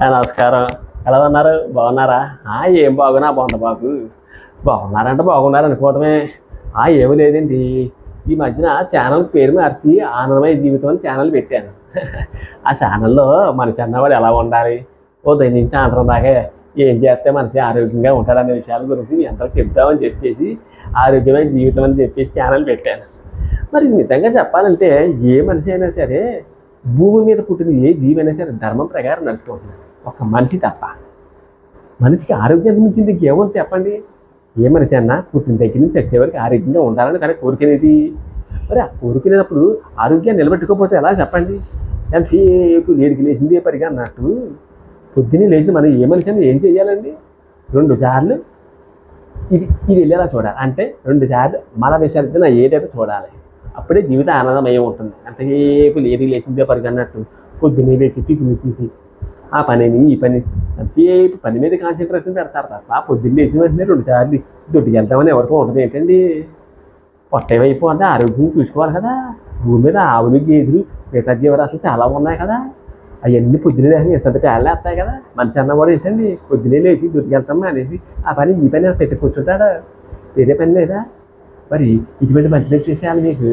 నమస్కారం. ఎలా ఉన్నారు? బాగున్నారా? ఆ, ఏం బాగున్నా? బాగుంది బాబు? బాగున్నారంటే బాగున్నారు అనుకోవటమే. ఆ ఏమీ లేదండి. ఈ మధ్యన ఛానల్ పేరు మార్చి ఆనందమయ జీవితం అని ఛానల్ పెట్టాను. ఆ ఛానల్లో మనిషి అన్నవాడు ఎలా ఉండాలి? ఉదయం నుంచి సాయంత్రం దాకా ఏం చేస్తే మనిషి ఆరోగ్యంగా ఉంటాడనే విషయాల గురించి మీ అందరికి చెప్తామని చెప్పేసి ఆరోగ్యమైన జీవితం అని చెప్పేసి ఛానల్ పెట్టాను. మరి నిజంగా చెప్పాలంటే ఏ మనిషి అయినా సరే భూమి మీద పుట్టిన ఏ జీవైనా సరే ధర్మం ప్రకారం నడుచుకుంటున్నాడు. ఒక మనిషి తప్ప. మనిషికి ఆరోగ్యం మించింది ఇంకేముంది చెప్పండి? ఏ మనిషి అన్నా పుట్టిన దగ్గర నుంచి వచ్చే వరకు ఆరోగ్యంగా ఉండాలని కానీ కోరికనేది మరి ఆ కోరికనేటప్పుడు ఆరోగ్యాన్ని నిలబెట్టుకోకపోతే ఎలా చెప్పండి? ఎంతసేపు లేడికి లేచింది పరిగా అన్నట్టు పొద్దున్నే లేచిన మనం ఏ మనిషి అయినా ఏం చేయాలండి రెండు సార్లు. ఇది ఇది వెళ్ళేలా చూడాలి. అంటే రెండు సార్లు మల విసర్జన ఏదైతే చూడాలి. అప్పుడే జీవితం ఆనందమయం ఉంటుంది అంతసేపు లేదు లేచిందే పరిగా అన్నట్టు పొద్దున్నే లేచి టిఫిన్ తీసి ఆ పనిని ఈ పని అంతసేపు పని మీద కాన్సన్ట్రేషన్ పెడతారు తప్ప పొద్దున్న లేచిన వెంటనే రెండు సార్లు దొడ్డికి వెళ్తామని ఎవరికో ఉంటుంది ఏంటండి? పొట్టేమైపోతే ఆరోగ్యం చూసుకోవాలి కదా. భూమి మీద ఆవులు గేదెలు మిగతా జీవరాశులు చాలా ఉన్నాయి కదా. అవన్నీ పొద్దున్నే లేచి ఎంత పేళ్ళు వేస్తాయి కదా. మనిషి అన్నవాడు ఏంటండి? పొద్దున్నే లేచి దొడ్డికి వెళ్తాం అనేసి ఆ పని ఈ పని పెట్టి కూర్చుంటాడు? వేరే పని లేదా? మరి ఇటువంటి మంచి మంచి విషయాలు మీకు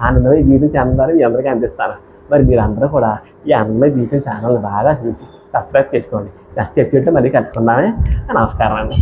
ఆనందమైన జీవితం ఛానల్ ద్వారా మీ అందరికీ అందిస్తాను. మరి మీరు అందరూ కూడా ఈ ఆనందమైన జీవితం ఛానల్ బాగా చూసి సబ్స్క్రైబ్ చేసుకోండి. నెక్స్ట్ ఎపిసోడ్లో మళ్ళీ కలుసుకుందామే. నమస్కారం అండి.